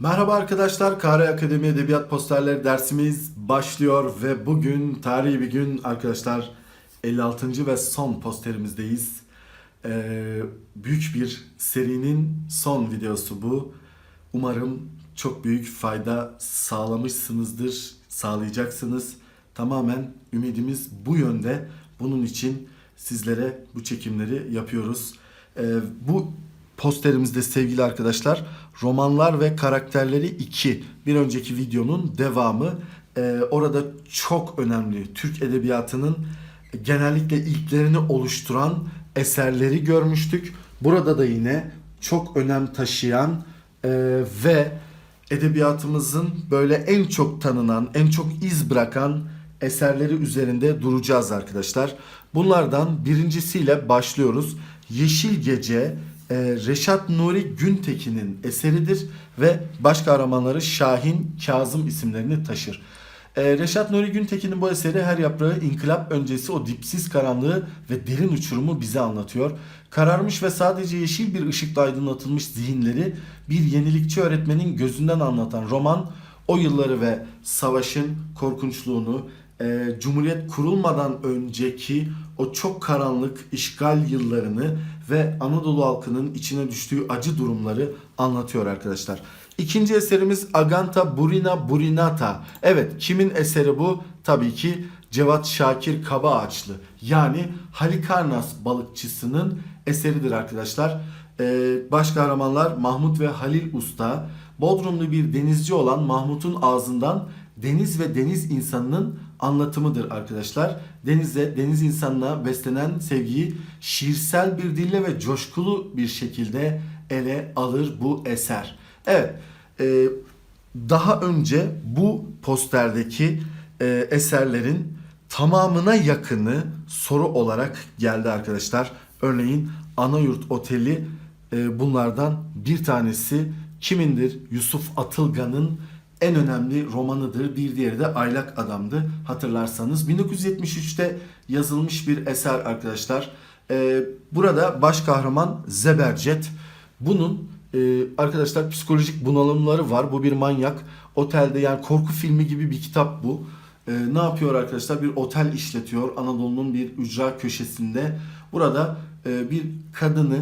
Merhaba arkadaşlar, Kare Akademi Edebiyat Posterleri dersimiz başlıyor ve bugün tarihi bir gün arkadaşlar 56. ve son posterimizdeyiz. Ee, büyük bir serinin son videosu bu. Umarım çok büyük fayda sağlamışsınızdır, sağlayacaksınız. Tamamen ümidimiz bu yönde. Bunun için sizlere bu çekimleri yapıyoruz. Ee, bu posterimizde sevgili arkadaşlar romanlar ve karakterleri 2 bir önceki videonun devamı Ee, orada çok önemli Türk edebiyatının genellikle ilklerini oluşturan eserleri görmüştük. Burada da yine çok önem taşıyan e, ve edebiyatımızın böyle en çok tanınan, en çok iz bırakan eserleri üzerinde duracağız arkadaşlar. Bunlardan birincisiyle başlıyoruz. Yeşil Gece e, Reşat Nuri Güntekin'in eseridir ve baş kahramanları Şahin, Kazım isimlerini taşır. E, Reşat Nuri Güntekin'in bu eseri her yaprağı inkılap öncesi o dipsiz karanlığı ve derin uçurumu bize anlatıyor. Kararmış ve sadece yeşil bir ışıkla aydınlatılmış zihinleri bir yenilikçi öğretmenin gözünden anlatan roman o yılları ve savaşın korkunçluğunu, e, Cumhuriyet kurulmadan önceki o çok karanlık işgal yıllarını ve Anadolu halkının içine düştüğü acı durumları anlatıyor arkadaşlar. İkinci eserimiz Aganta Burina Burinata. Evet kimin eseri bu? Tabii ki Cevat Şakir Kabaağaçlı. Yani Halikarnas balıkçısının eseridir arkadaşlar. Ee, baş kahramanlar Mahmut ve Halil Usta. Bodrumlu bir denizci olan Mahmut'un ağzından deniz ve deniz insanının anlatımıdır arkadaşlar. Denize, deniz insanına beslenen sevgiyi şiirsel bir dille ve coşkulu bir şekilde ele alır bu eser. Evet, e, daha önce bu posterdeki e, eserlerin tamamına yakını soru olarak geldi arkadaşlar. Örneğin Anayurt Oteli e, bunlardan bir tanesi kimindir? Yusuf Atılgan'ın en önemli romanıdır. Bir diğeri de Aylak Adam'dı hatırlarsanız. 1973'te yazılmış bir eser arkadaşlar. Ee, burada baş kahraman Zebercet. Bunun e, arkadaşlar psikolojik bunalımları var. Bu bir manyak. Otelde yani korku filmi gibi bir kitap bu. Ee, ne yapıyor arkadaşlar? Bir otel işletiyor Anadolu'nun bir ücra köşesinde. Burada e, bir kadını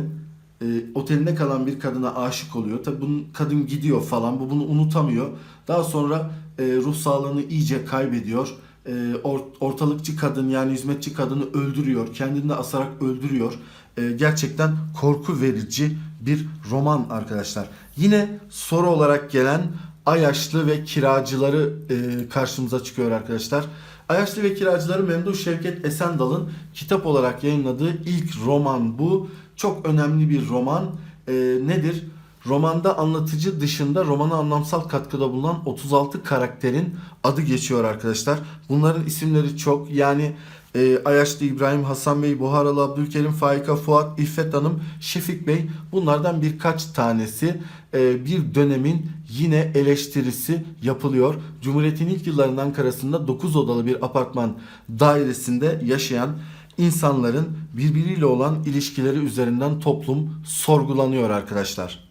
e, otelinde kalan bir kadına aşık oluyor. Tabi bunun kadın gidiyor falan. Bu bunu unutamıyor. Daha sonra e, ruh sağlığını iyice kaybediyor. E, or- ortalıkçı kadın yani hizmetçi kadını öldürüyor. Kendini de asarak öldürüyor. E, gerçekten korku verici bir roman arkadaşlar. Yine soru olarak gelen Ayaşlı ve kiracıları e, karşımıza çıkıyor arkadaşlar. Ayaşlı ve kiracıları Memduh Şevket Esendal'ın kitap olarak yayınladığı ilk roman bu. Çok önemli bir roman. E, nedir? Romanda anlatıcı dışında romana anlamsal katkıda bulunan 36 karakterin adı geçiyor arkadaşlar. Bunların isimleri çok. Yani e, Ayaşlı İbrahim, Hasan Bey, Buharalı Abdülkerim, Faika Fuat, İffet Hanım, Şefik Bey bunlardan birkaç tanesi e, bir dönemin yine eleştirisi yapılıyor. Cumhuriyet'in ilk yıllarının Ankara'sında 9 odalı bir apartman dairesinde yaşayan insanların birbiriyle olan ilişkileri üzerinden toplum sorgulanıyor arkadaşlar.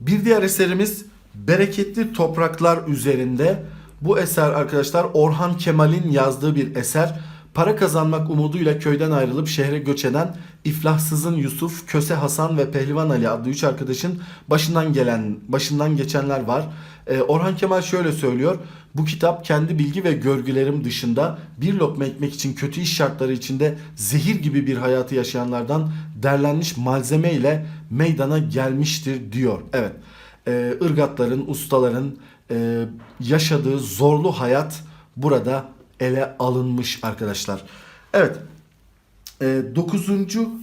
Bir diğer eserimiz Bereketli Topraklar üzerinde. Bu eser arkadaşlar Orhan Kemal'in yazdığı bir eser. Para kazanmak umuduyla köyden ayrılıp şehre göç eden İflahsızın Yusuf, Köse Hasan ve Pehlivan Ali adlı üç arkadaşın başından gelen, başından geçenler var. Ee, Orhan Kemal şöyle söylüyor. Bu kitap kendi bilgi ve görgülerim dışında bir lokma ekmek için kötü iş şartları içinde zehir gibi bir hayatı yaşayanlardan derlenmiş malzeme ile meydana gelmiştir diyor. Evet. Ee, ırgatların, ustaların e, yaşadığı zorlu hayat burada ele alınmış arkadaşlar. Evet. 9.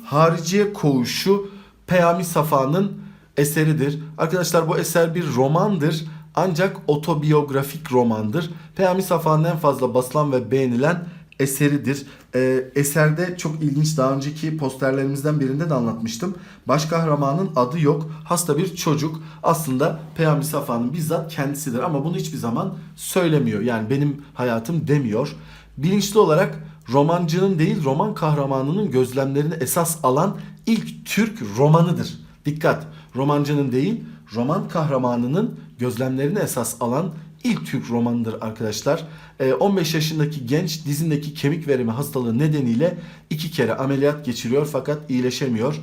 Hariciye Koğuşu Peyami Safa'nın eseridir. Arkadaşlar bu eser bir romandır ancak otobiyografik romandır. Peyami Safa'nın en fazla basılan ve beğenilen eseridir. Ee, eserde çok ilginç daha önceki posterlerimizden birinde de anlatmıştım. Baş kahramanın adı yok. Hasta bir çocuk. Aslında Peyami Safa'nın bizzat kendisidir ama bunu hiçbir zaman söylemiyor. Yani benim hayatım demiyor. Bilinçli olarak romancının değil roman kahramanının gözlemlerini esas alan ilk Türk romanıdır. Dikkat! Romancının değil roman kahramanının gözlemlerini esas alan ilk Türk romanıdır arkadaşlar. Ee, 15 yaşındaki genç dizindeki kemik verimi hastalığı nedeniyle iki kere ameliyat geçiriyor fakat iyileşemiyor.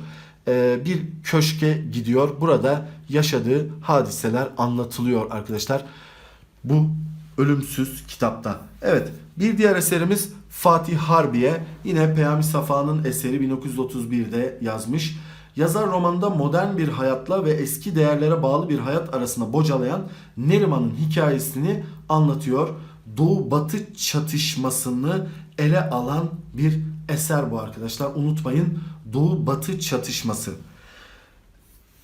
Ee, bir köşke gidiyor. Burada yaşadığı hadiseler anlatılıyor arkadaşlar. Bu ölümsüz kitapta. Evet bir diğer eserimiz Fatih Harbiye. Yine Peyami Safa'nın eseri 1931'de yazmış. Yazar romanında modern bir hayatla ve eski değerlere bağlı bir hayat arasında bocalayan Neriman'ın hikayesini anlatıyor. Doğu Batı çatışmasını ele alan bir eser bu arkadaşlar. Unutmayın Doğu Batı çatışması.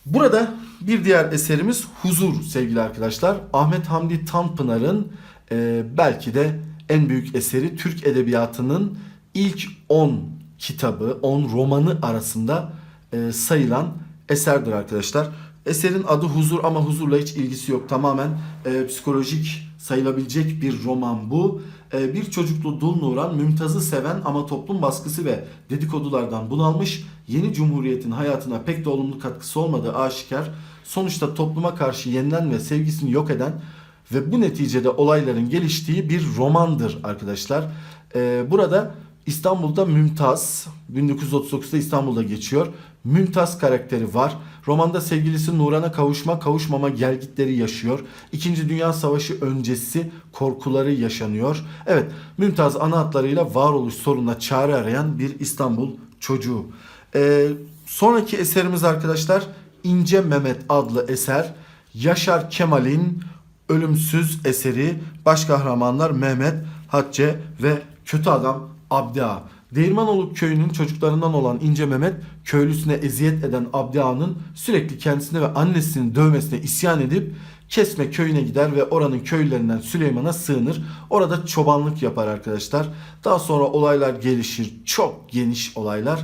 Burada bir diğer eserimiz Huzur sevgili arkadaşlar. Ahmet Hamdi Tanpınar'ın e, belki de en büyük eseri Türk Edebiyatı'nın ilk 10 kitabı, 10 romanı arasında e, sayılan eserdir arkadaşlar. Eserin adı Huzur ama huzurla hiç ilgisi yok. Tamamen e, psikolojik sayılabilecek bir roman bu. E, bir çocuklu dul Nuran Mümtaz'ı seven ama toplum baskısı ve dedikodulardan bunalmış. Yeni cumhuriyetin hayatına pek de olumlu katkısı olmadığı aşikar. Sonuçta topluma karşı yenilen ve sevgisini yok eden ve bu neticede olayların geliştiği bir romandır arkadaşlar. E, burada İstanbul'da Mümtaz, 1939'da İstanbul'da geçiyor. Mümtaz karakteri var. Romanda sevgilisi Nuran'a kavuşma, kavuşmama gelgitleri yaşıyor. İkinci Dünya Savaşı öncesi korkuları yaşanıyor. Evet, Mümtaz ana hatlarıyla varoluş sorununa çare arayan bir İstanbul çocuğu. Ee, sonraki eserimiz arkadaşlar İnce Mehmet adlı eser. Yaşar Kemal'in ölümsüz eseri baş kahramanlar Mehmet, Hatice ve kötü adam Abdi Ağa. Değirmanoğlu köyünün çocuklarından olan İnce Mehmet köylüsüne eziyet eden Abdi Ağa'nın sürekli kendisini ve annesini dövmesine isyan edip Kesme köyüne gider ve oranın köylülerinden Süleyman'a sığınır. Orada çobanlık yapar arkadaşlar. Daha sonra olaylar gelişir. Çok geniş olaylar.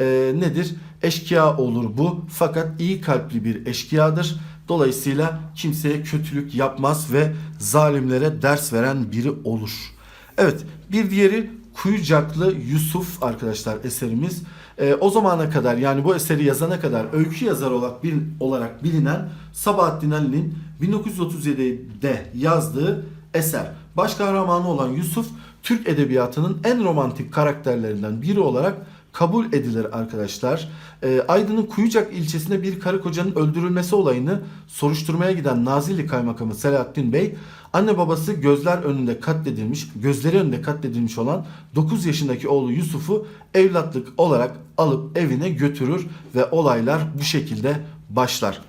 Ee, nedir? Eşkıya olur bu. Fakat iyi kalpli bir eşkıyadır. Dolayısıyla kimseye kötülük yapmaz ve zalimlere ders veren biri olur. Evet bir diğeri Kuyucaklı Yusuf arkadaşlar eserimiz. Ee, o zamana kadar yani bu eseri yazana kadar öykü yazarı olarak, bil, olarak bilinen Sabahattin Ali'nin 1937'de yazdığı eser. Baş kahramanı olan Yusuf Türk edebiyatının en romantik karakterlerinden biri olarak kabul edilir arkadaşlar. E, Aydın'ın Kuyucak ilçesinde bir karı kocanın öldürülmesi olayını soruşturmaya giden Nazilli Kaymakamı Selahattin Bey, anne babası gözler önünde katledilmiş, gözleri önünde katledilmiş olan 9 yaşındaki oğlu Yusuf'u evlatlık olarak alıp evine götürür ve olaylar bu şekilde başlar.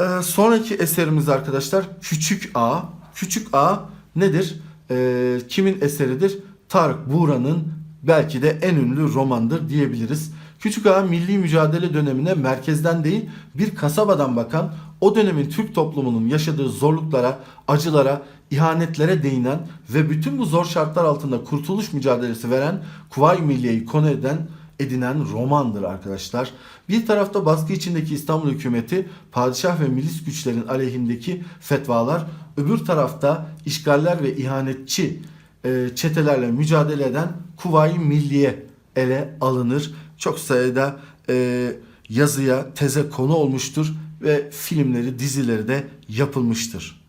Ee, sonraki eserimiz arkadaşlar Küçük A. Küçük A nedir? Ee, kimin eseridir? Tarık Buğra'nın belki de en ünlü romandır diyebiliriz. Küçük Ağa milli mücadele dönemine merkezden değil bir kasabadan bakan o dönemin Türk toplumunun yaşadığı zorluklara, acılara, ihanetlere değinen ve bütün bu zor şartlar altında kurtuluş mücadelesi veren Kuvayi Milliye'yi konu eden edinen romandır arkadaşlar. Bir tarafta baskı içindeki İstanbul hükümeti, padişah ve milis güçlerin aleyhindeki fetvalar, öbür tarafta işgaller ve ihanetçi e, çetelerle mücadele eden Kuvayi Milliye ele alınır. Çok sayıda e, yazıya, teze konu olmuştur ve filmleri, dizileri de yapılmıştır.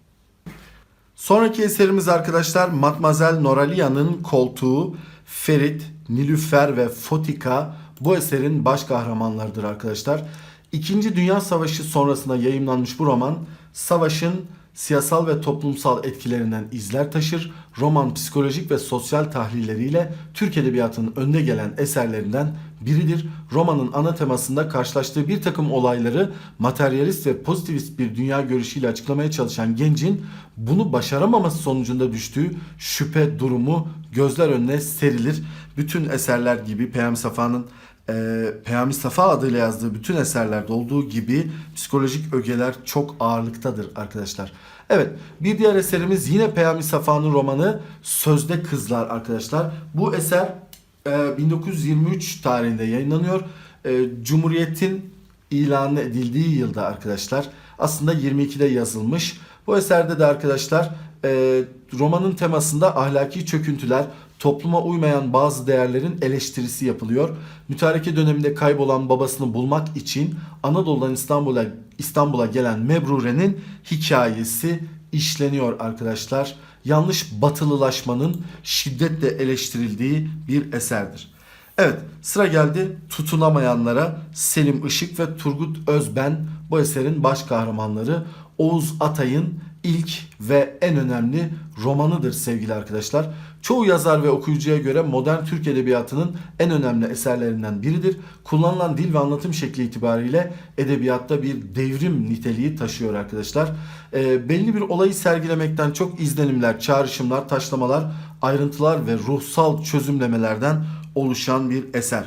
Sonraki eserimiz arkadaşlar Matmazel Noralia'nın koltuğu Ferit, Nilüfer ve Fotika bu eserin baş kahramanlarıdır arkadaşlar. İkinci Dünya Savaşı sonrasında yayımlanmış bu roman savaşın siyasal ve toplumsal etkilerinden izler taşır. Roman psikolojik ve sosyal tahlilleriyle Türk Edebiyatı'nın önde gelen eserlerinden biridir. Romanın ana temasında karşılaştığı bir takım olayları materyalist ve pozitivist bir dünya görüşüyle açıklamaya çalışan gencin bunu başaramaması sonucunda düştüğü şüphe durumu gözler önüne serilir. Bütün eserler gibi Peyami Safa'nın e, Peyami Safa adıyla yazdığı bütün eserlerde olduğu gibi psikolojik ögeler çok ağırlıktadır arkadaşlar. Evet bir diğer eserimiz yine Peyami Safa'nın romanı Sözde Kızlar arkadaşlar. Bu eser e, 1923 tarihinde yayınlanıyor. E, Cumhuriyet'in ilan edildiği yılda arkadaşlar. Aslında 22'de yazılmış. Bu eserde de arkadaşlar e, romanın temasında ahlaki çöküntüler, topluma uymayan bazı değerlerin eleştirisi yapılıyor. Mütareke döneminde kaybolan babasını bulmak için Anadolu'dan İstanbul'a İstanbul'a gelen Mebrure'nin hikayesi işleniyor arkadaşlar. Yanlış batılılaşmanın şiddetle eleştirildiği bir eserdir. Evet sıra geldi tutunamayanlara Selim Işık ve Turgut Özben bu eserin baş kahramanları Oğuz Atay'ın ilk ve en önemli romanıdır sevgili arkadaşlar. Çoğu yazar ve okuyucuya göre modern Türk Edebiyatı'nın en önemli eserlerinden biridir. Kullanılan dil ve anlatım şekli itibariyle edebiyatta bir devrim niteliği taşıyor arkadaşlar. Ee, belli bir olayı sergilemekten çok izlenimler, çağrışımlar, taşlamalar, ayrıntılar ve ruhsal çözümlemelerden oluşan bir eser.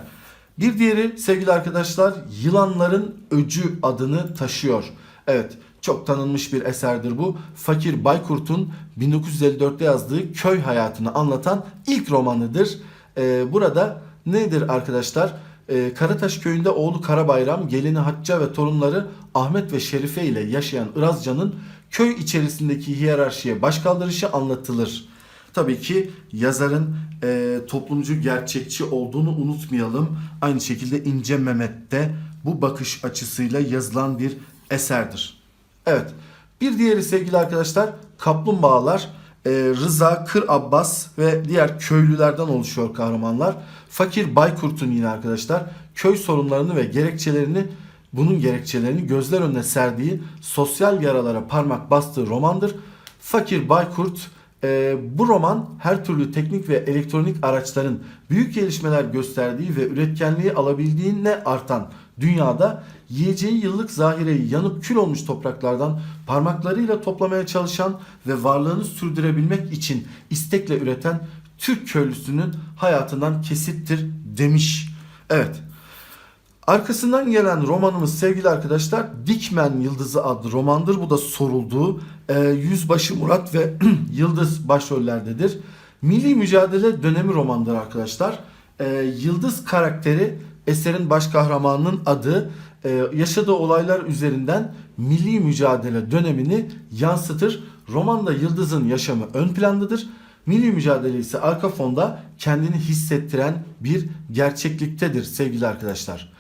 Bir diğeri sevgili arkadaşlar Yılanların Öcü adını taşıyor. Evet çok tanınmış bir eserdir bu. Fakir Baykurt'un 1954'te yazdığı köy hayatını anlatan ilk romanıdır. Ee, burada nedir arkadaşlar? Ee, Karataş köyünde oğlu Karabayram, gelini Hacca ve torunları Ahmet ve Şerife ile yaşayan Irazcan'ın köy içerisindeki hiyerarşiye başkaldırışı anlatılır. Tabii ki yazarın e, toplumcu gerçekçi olduğunu unutmayalım. Aynı şekilde İnce Mehmet'te bu bakış açısıyla yazılan bir eserdir. Evet. Bir diğeri sevgili arkadaşlar Kaplumbağalar. E, Rıza, Kır Abbas ve diğer köylülerden oluşuyor kahramanlar. Fakir Baykurt'un yine arkadaşlar köy sorunlarını ve gerekçelerini bunun gerekçelerini gözler önüne serdiği sosyal yaralara parmak bastığı romandır. Fakir Baykurt e, bu roman her türlü teknik ve elektronik araçların büyük gelişmeler gösterdiği ve üretkenliği alabildiğine artan dünyada yiyeceği yıllık zahireyi yanıp kül olmuş topraklardan parmaklarıyla toplamaya çalışan ve varlığını sürdürebilmek için istekle üreten Türk köylüsünün hayatından kesittir demiş. Evet. Arkasından gelen romanımız sevgili arkadaşlar Dikmen Yıldızı adlı romandır. Bu da sorulduğu e, Yüzbaşı Murat ve Yıldız başrollerdedir. Milli mücadele dönemi romandır arkadaşlar. E, Yıldız karakteri eserin baş kahramanının adı e, yaşadığı olaylar üzerinden milli mücadele dönemini yansıtır. Romanda Yıldız'ın yaşamı ön plandadır. Milli mücadele ise arka fonda kendini hissettiren bir gerçekliktedir sevgili arkadaşlar.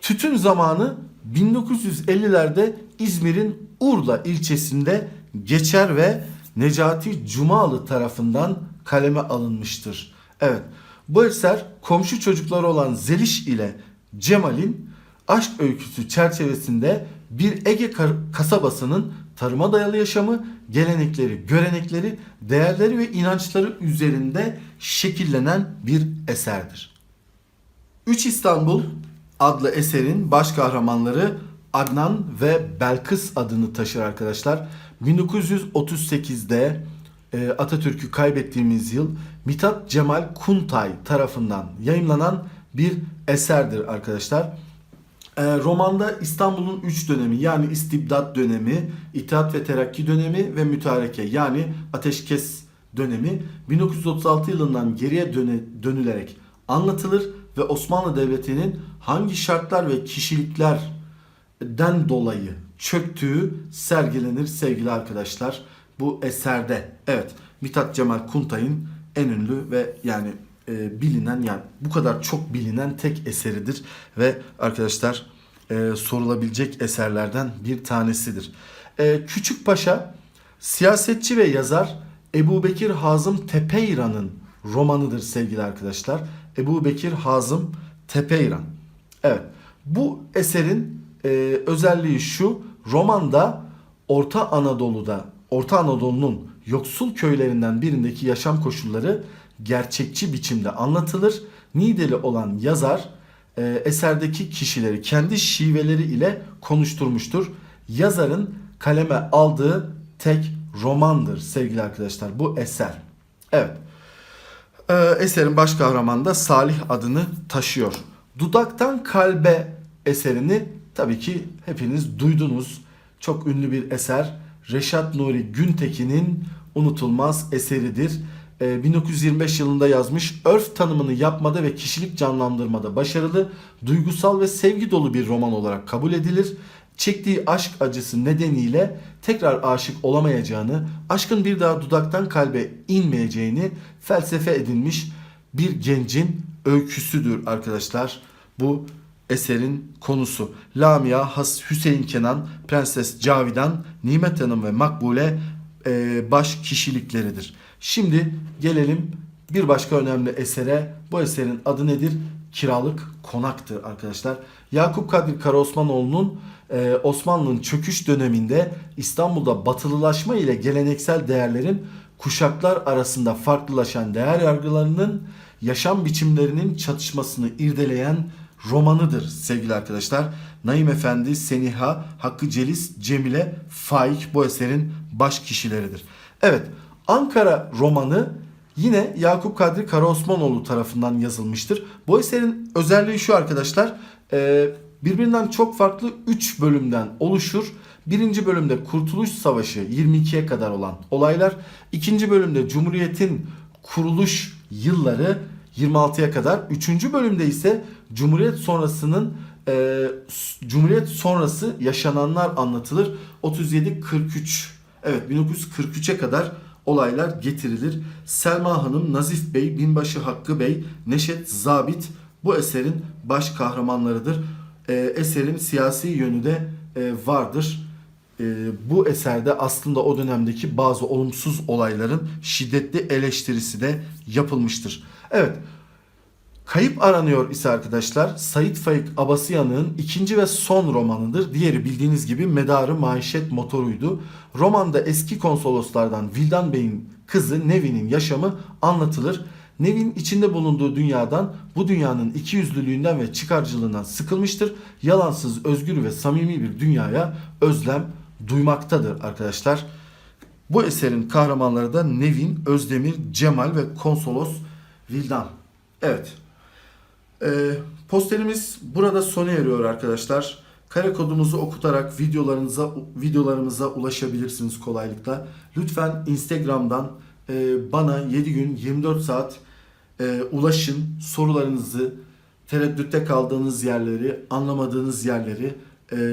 Tütün zamanı 1950'lerde İzmir'in Urla ilçesinde geçer ve Necati Cumalı tarafından kaleme alınmıştır. Evet bu eser komşu çocukları olan Zeliş ile Cemal'in aşk öyküsü çerçevesinde bir Ege kasabasının tarıma dayalı yaşamı, gelenekleri, görenekleri, değerleri ve inançları üzerinde şekillenen bir eserdir. 3 İstanbul adlı eserin baş kahramanları Adnan ve Belkıs adını taşır arkadaşlar. 1938'de e, Atatürk'ü kaybettiğimiz yıl Mithat Cemal Kuntay tarafından yayınlanan bir eserdir arkadaşlar. E, romanda İstanbul'un 3 dönemi yani istibdat dönemi, İttihat ve Terakki dönemi ve mütareke yani ateşkes dönemi 1936 yılından geriye döne, dönülerek anlatılır ve Osmanlı Devleti'nin hangi şartlar ve kişiliklerden dolayı çöktüğü sergilenir sevgili arkadaşlar bu eserde. Evet Mithat Cemal Kuntay'ın en ünlü ve yani e, bilinen yani bu kadar çok bilinen tek eseridir ve arkadaşlar e, sorulabilecek eserlerden bir tanesidir. E, Küçük Paşa siyasetçi ve yazar Ebu Bekir Hazım Tepeyran'ın romanıdır sevgili arkadaşlar. Ebu Bekir Hazım Tepeyran. Evet bu eserin e, özelliği şu romanda Orta Anadolu'da Orta Anadolu'nun yoksul köylerinden birindeki yaşam koşulları gerçekçi biçimde anlatılır. Nideli olan yazar e, eserdeki kişileri kendi şiveleri ile konuşturmuştur. Yazarın kaleme aldığı tek romandır sevgili arkadaşlar bu eser. Evet. Ee, eserin baş kahramanı da Salih adını taşıyor. Dudaktan Kalbe eserini tabii ki hepiniz duydunuz. Çok ünlü bir eser. Reşat Nuri Güntekin'in unutulmaz eseridir. Ee, 1925 yılında yazmış. Örf tanımını yapmada ve kişilik canlandırmada başarılı, duygusal ve sevgi dolu bir roman olarak kabul edilir çektiği aşk acısı nedeniyle tekrar aşık olamayacağını, aşkın bir daha dudaktan kalbe inmeyeceğini felsefe edinmiş bir gencin öyküsüdür arkadaşlar. Bu eserin konusu. Lamia, Has Hüseyin Kenan, Prenses Cavidan, Nimet Hanım ve Makbule e, baş kişilikleridir. Şimdi gelelim bir başka önemli esere. Bu eserin adı nedir? Kiralık Konak'tır arkadaşlar. Yakup Kadri Karaosmanoğlu'nun e, Osmanlı'nın çöküş döneminde İstanbul'da batılılaşma ile geleneksel değerlerin kuşaklar arasında farklılaşan değer yargılarının yaşam biçimlerinin çatışmasını irdeleyen romanıdır sevgili arkadaşlar. Naim Efendi, Seniha, Hakkı Celis, Cemile, Faik bu eserin baş kişileridir. Evet, Ankara romanı yine Yakup Kadri Karaosmanoğlu tarafından yazılmıştır. Bu eserin özelliği şu arkadaşlar, e, birbirinden çok farklı 3 bölümden oluşur. Birinci bölümde Kurtuluş Savaşı 22'ye kadar olan olaylar. ikinci bölümde Cumhuriyet'in kuruluş yılları 26'ya kadar. Üçüncü bölümde ise Cumhuriyet sonrasının e, Cumhuriyet sonrası yaşananlar anlatılır. 37-43 evet 1943'e kadar olaylar getirilir. Selma Hanım, Nazif Bey, Binbaşı Hakkı Bey, Neşet Zabit bu eserin baş kahramanlarıdır. E, eserin siyasi yönü de e, vardır. E, bu eserde aslında o dönemdeki bazı olumsuz olayların şiddetli eleştirisi de yapılmıştır. Evet, Kayıp Aranıyor ise arkadaşlar Sait Faik Abasıyanık'ın ikinci ve son romanıdır. Diğeri bildiğiniz gibi Medarı Maişet Motoruydu. Romanda eski konsoloslardan Vildan Bey'in kızı Nevin'in yaşamı anlatılır. Nevin içinde bulunduğu dünyadan, bu dünyanın ikiyüzlülüğünden ve çıkarcılığından sıkılmıştır. Yalansız, özgür ve samimi bir dünyaya özlem duymaktadır arkadaşlar. Bu eserin kahramanları da Nevin, Özdemir, Cemal ve Konsolos Vildan. Evet. Ee, posterimiz burada sona eriyor arkadaşlar. Kare kodumuzu okutarak videolarınıza videolarımıza ulaşabilirsiniz kolaylıkla. Lütfen Instagram'dan e, bana 7 gün 24 saat e, ulaşın. Sorularınızı, tereddütte kaldığınız yerleri, anlamadığınız yerleri,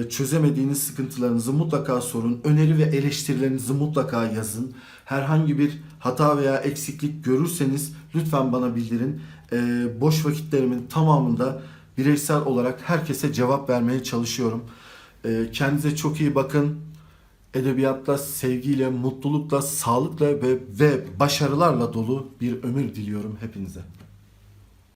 çözemediğiniz sıkıntılarınızı mutlaka sorun. Öneri ve eleştirilerinizi mutlaka yazın. Herhangi bir hata veya eksiklik görürseniz lütfen bana bildirin. E, boş vakitlerimin tamamında bireysel olarak herkese cevap vermeye çalışıyorum. E, kendinize çok iyi bakın. Edebiyatla, sevgiyle, mutlulukla, sağlıkla ve, ve başarılarla dolu bir ömür diliyorum hepinize.